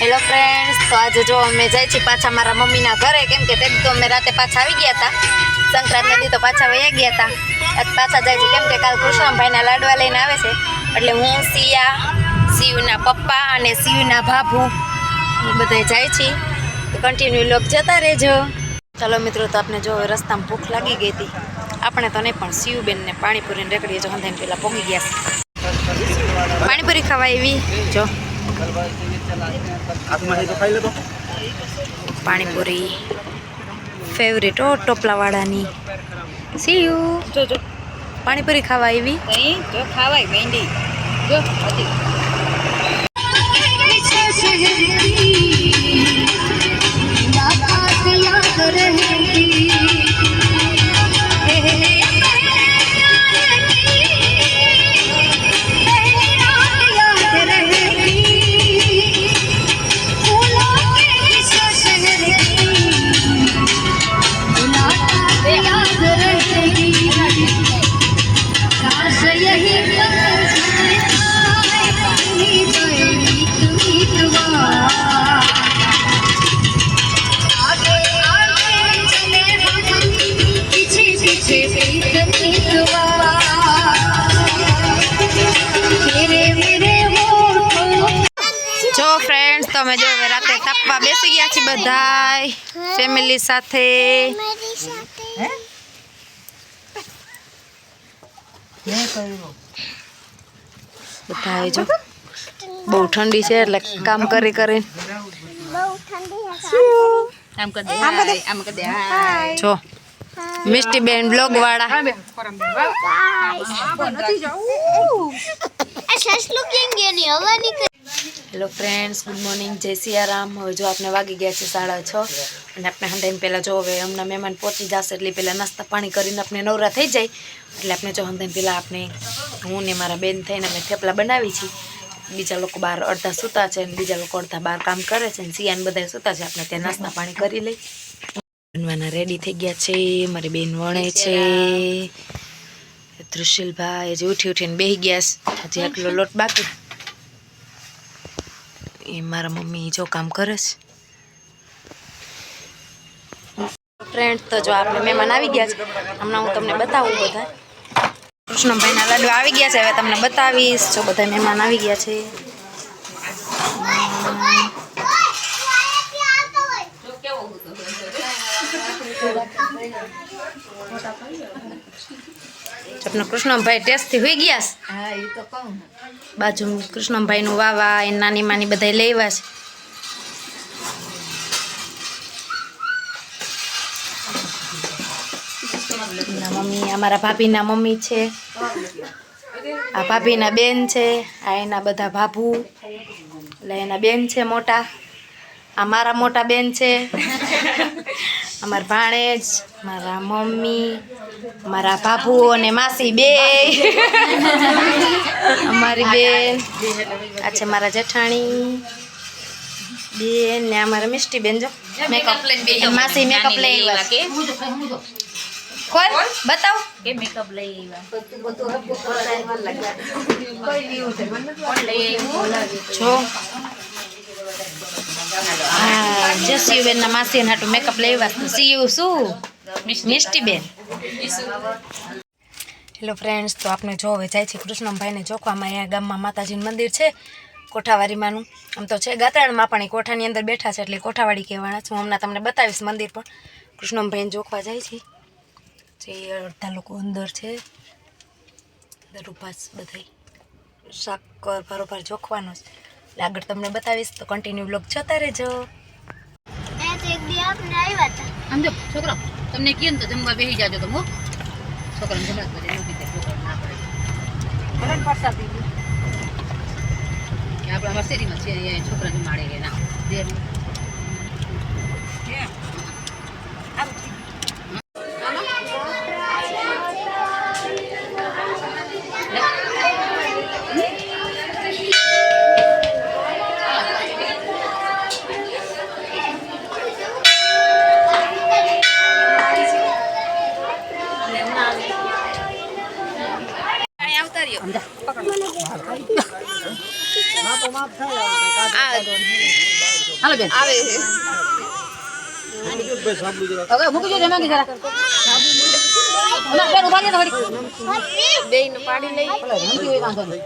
Hello friends તો આજે જો અમે જાય છીએ પાછા મારા મમ્મીના ઘરે. કેમ કે તે દી તો અમે રાતે પાછા આવી ગયા હતા. સંક્રાંતિ તો પાછા વયા ગયા હતા. પાછા જાય છે. કેમ કે કાલ કૃષ્ણભાઈના લાડવા લઈને આવે છે. એટલે હું, સિયા, શિવના પપ્પા અને શિવના ભાભુ બધા જાય છીએ. તો કન્ટિન્યુ લોક જતા રહેજો. ચાલો મિત્રો, તો આપણે જો રસ્તામાં ભૂખ લાગી ગઈ હતી. આપણે તો નહીં, પણ શિવબેનને પાણીપુરીને રેકડીએ જો હંધાઈને પહેલાં પહોંચી ગયા પાણીપુરી ખાવા એવી જો. પાણીપુરી. ફેવરેટ ઓ ટોપલાવાળાની. સી યુ જો જો. પાણીપુરી ખાવા આવી? અહીં જો ખાવાય મહેંદી. જો હતી ફ્રેન્ડ્સ તમે જો હવે રાતે તાપવા બેસી ગયા છે બધાય. ફેમિલી સાથે. બધાય જો. બહુ ઠંડી છે એટલે કામ કરી કરીને. આમ કરી દે. હાય, આમ કરી દે. હાય. જો. મિષ્ટી બેન બ્લોગ વાળા હેલો ફ્રેન્ડ્સ ગુડ મોર્નિંગ જય સિયારામ. હવે જો આપણે વાગી ગયા છે સાડા છ અને આપણે હંધાઈને પહેલાં જો હવે હમણાં મહેમાન પહોંચી જશે એટલે પહેલાં નાસ્તા પાણી કરીને આપણે નવરા થઈ જાય. એટલે આપણે જો હંધાઈને પહેલાં આપણે હું ને મારા બેન થઈને અમે થેપલા બનાવી છીએ. બીજા લોકો બહાર અડધા સૂતા છે અને બીજા લોકો અડધા બહાર કામ કરે છે અને સિયાન બધા સૂતા છે. આપણે ત્યાં નાસ્તા પાણી કરી લઈ બનવાના રેડી થઈ ગયા છે. મારી બેન વણે છે. ધ્રુશીલભાઈ હજી ઉઠી ઉઠીને બેસી ગયા છે. હજી આટલો લોટ બાકી. એ મારા મમ્મી જો કામ કરે છે. ફ્રેન્ડ તો જો આપણે મહેમાન આવી ગયા છે. હમણાં હું તમને બતાવું બધા કૃષ્ણભાઈના લાડુ આવી ગયા છે. હવે તમને બતાવીશ. જો બધા મહેમાન આવી ગયા છે. આપણે કૃષ્ણભાઈ ટેસ્ટથી હોઈ ગયા છે? હા એ તો કહું બાજુ કૃષ્ણભાઈનું વાવા એ નાની માની બધા લેવા છે. મમ્મી અમારા ભાભીના મમ્મી છે. આ ભાભીના બેન છે આ એના બધા ભાભુ. એટલે એના બેન છે મોટા. આ મારા મોટા બેન છે. અમારા ભાણેજ મારા મમ્મી મારા બાપુ અને માસી બે. અમારી બેન આ છે મારા જેઠાણી. બેન ને અમારા મિષ્ટી બેન જો. મેકઅપ. લઈને માસી મેકઅપ લઈ આવ્યા કોણ? બતાવ. કે મેકઅપ લઈ આવ્યા? જો. હા. જસ્યુ બેન ના માસી હાટું મેકઅપ લઈ સી યુ શું? મિષ્ટી બેન. હેલો ફ્રેન્ડ્સ તો આપણે જો હવે જાય છે કૃષ્ણભાઈને જોખવામાં અહીંયા ગામમાં માતાજીનું મંદિર છે કોઠાવાડીમાંનું આમ તો છે ગાત્રાણમાં પણ એ કોઠાની અંદર બેઠા છે એટલે કોઠાવાડી કહેવાના છે. હું હમણાં તમને બતાવીશ મંદિર પણ. કૃષ્ણભાઈને જોખવા જાય છે. જે અડધા લોકો અંદર છે. અંદર ઉપાસ બધા શાક ભારોભાર જોખવાનો છે. એટલે આગળ તમને બતાવીશ. તો કન્ટિન્યુ બ્લોગ જોતા રહેજો. છોકરો તમને કેમ તો જમવા બેસી જાજો તમે. છોકરાને જમવા જ બધે મૂકી દે છોકરાને ના પડે આપણે અમારા શેરીમાં છે અહીંયા છોકરા જમાડે એના ના. હાલો બેન. આવે હવે મૂકી જો જમાકી જરા. ઓલા બેન ઊભા રહે તો વળી. બે નું પાડી નહીં. હોય વાંધો નહીં.